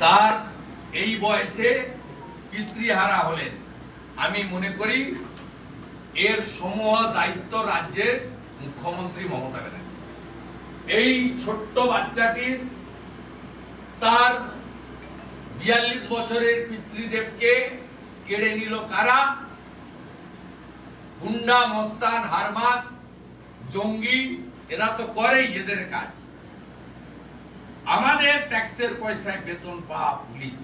তার এই বয়সে পিতৃহারা হলেন। আমি মনে করি এর সমূহ দায়িত্ব রাজ্যের মুখ্যমন্ত্রী মমতা ব্যানার্জি। এই ছোট্ট বাচ্চাটির তার বিয়াল্লিশ বছরের পিতৃদেবকে কেড়ে নিল কারা? গুন্ডা, মস্তান হারমাত জঙ্গি, এরা তো করেই এদের কাজ। ট্যাক্সের পয়সায় বেতন পাওয়া পুলিশ।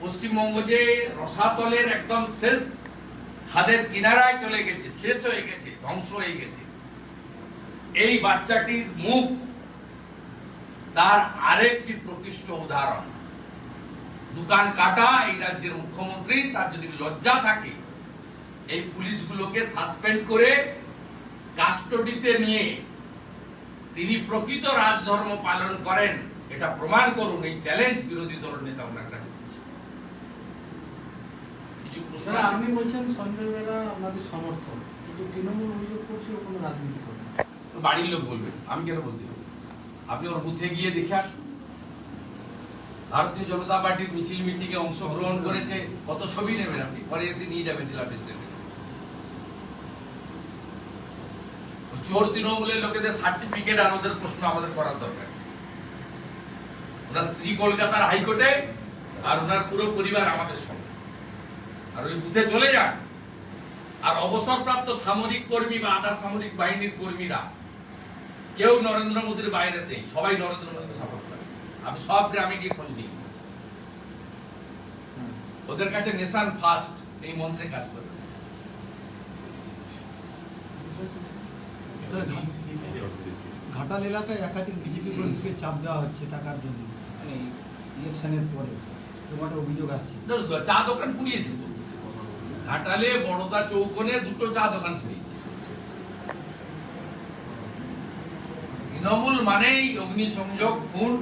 পশ্চিমবঙ্গ যে রসাতলের একদম শেষ খাদের কিনারায় চলে গেছে, শেষ হয়ে গেছে, ধ্বংস হয়ে গেছে। এই বাচ্চাটির মুখ, তার আরেকটি প্রকৃষ্ট উদাহরণ। দোকান কাটা, এই রাজ্যের মুখ্যমন্ত্রী, তার যদি লজ্জা থাকে, এই পুলিশগুলোকে সাসপেন্ড করে কাস্টডিতে নিয়ে তিনি প্রকৃত রাজধর্ম পালন করেন এটা প্রমাণ করুন এই চ্যালেঞ্জ বিরোধী দল নেতা ওনার কাছে দিচ্ছে কিছু প্রশ্ন আপনি বলছেন সঞ্জয় বেরা আমাদের সমর্থন কিন্তু তৃণমূল অভিযোগ করছে কোনো রাজনীতি করে। বাড়ির লোক বলবেন আমি কেন বলতে হবে আপনি ওর বুথে গিয়ে দেখে আসুন। ভারতীয় জনতা পার্টির মিছিল মিটিং এ অংশগ্রহণ করেছে কত ছবি নেবেন আপনি? পরে এসে নিয়ে যাবেন জেলা প্রেসিডেন্ট চোর তৃণমূলের লোকেদের সার্টিফিকেট আর ওদের প্রশ্ন আমাদের করার দরকার। ওনার স্ত্রী কলকাতার হাইকোর্টে আর ওনার পুরো পরিবার আমাদের সঙ্গে। আর ওই বুথে চলে যান। আর অবসরপ্রাপ্ত সামরিক কর্মী বা আধা সামরিক বাহিনীর কর্মীরা, কেউ নরেন্দ্র মোদীর বাইরে নেই, সবাই নরেন্দ্র মোদীকে সাপোর্ট করে। আমি সব গ্রামে গিয়ে খোঁজ নিই। ওদের কাছে নেশান ফার্স্ট এই মন্ত্রে কাজ করে ঘাটাল এলাকায় একাধিক বিজেপি কর্মীকে চাপ দেওয়া হচ্ছে টাকার জন্য। মানে ইলেকশনের পরে তোমার অভিযোগ আসছে। চা দোকান পুড়িয়েছে ঘাটালে বড়দা চৌকনে দুটো চা দোকান তৃণমূল মানেই অগ্নিসংযোগ খুন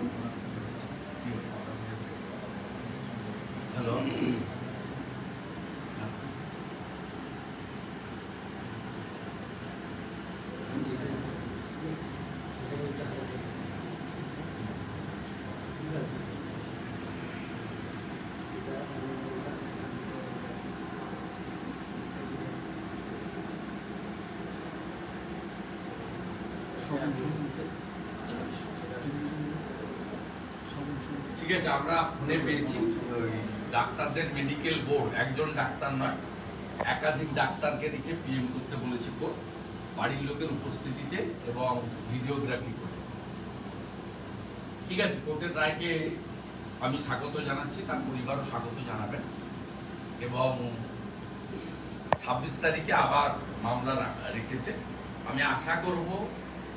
হ্যালো ঠিক আছে, আমরা ফোনে পেয়েছি ডাক্তারদের মেডিকেল বোর্ড একজন ডাক্তার নয়, একাধিক ডাক্তারকে রেখে পিএম করতে বাড়ির লোকের উপস্থিতিতে এবং ভিডিওগ্রাফি করে। ঠিক আছে কোর্টের রায়কে আমি স্বাগত জানাচ্ছি, তার পরিবারও স্বাগত জানাবেন। এবং ছাব্বিশ তারিখে আবার মামলা রেখেছে। আমি আশা করব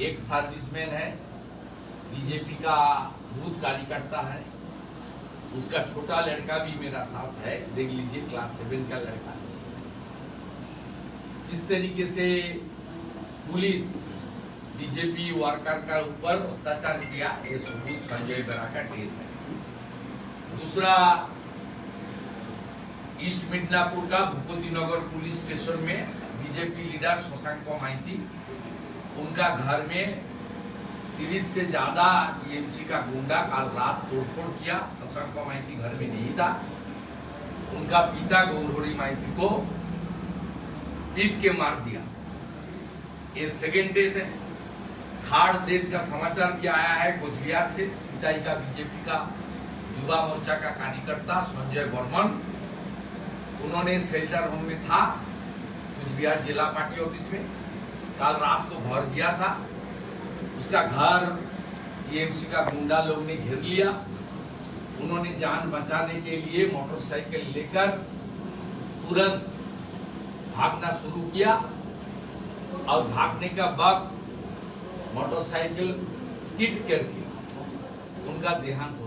एक सर्विसमैन है बीजेपी का बूथ कार्यकर्ता है। उसका छोटा लड़का भी मेरा साथ है, देख लीजिए क्लास सेवन का लड़का इस तरीके से पुलिस बीजेपी वर्कर का ऊपर अत्याचार किया, ये सबूत संजय बेरा का डेथ है। दूसरा, ईस्ट मिदनापुर का भूपति नगर पुलिस स्टेशन में बीजेपी लीडर शशांक माइती उनका घर में तीस से ज़्यादा टीएमसी का गुंडा कल रात तोड़फोड़ किया। शशांक माइती घर में नहीं था। उनका पिता गौरहरी माइती को पीट के मार दिया। ये सेकेंड डेथ है थर्ड डेट का समाचार भी आया है, कोचबिहार से सीताई का, बीजेपी का, युवा मोर्चा का कार्यकर्ता संजय बर्मन। उन्होंने शेल्टर होम में था कुछ बिहार जिला पार्टी ऑफ़िस में। कल रात को घर गया था। उसका घर टीएमसी का गुंडा लोग ने घेर लिया। उन्होंने जान बचाने के लिए मोटरसाइकिल लेकर तुरंत भागना शुरू किया। और भागने का वक्त मोटरसाइकिल स्किड कर दिया उनका देहांत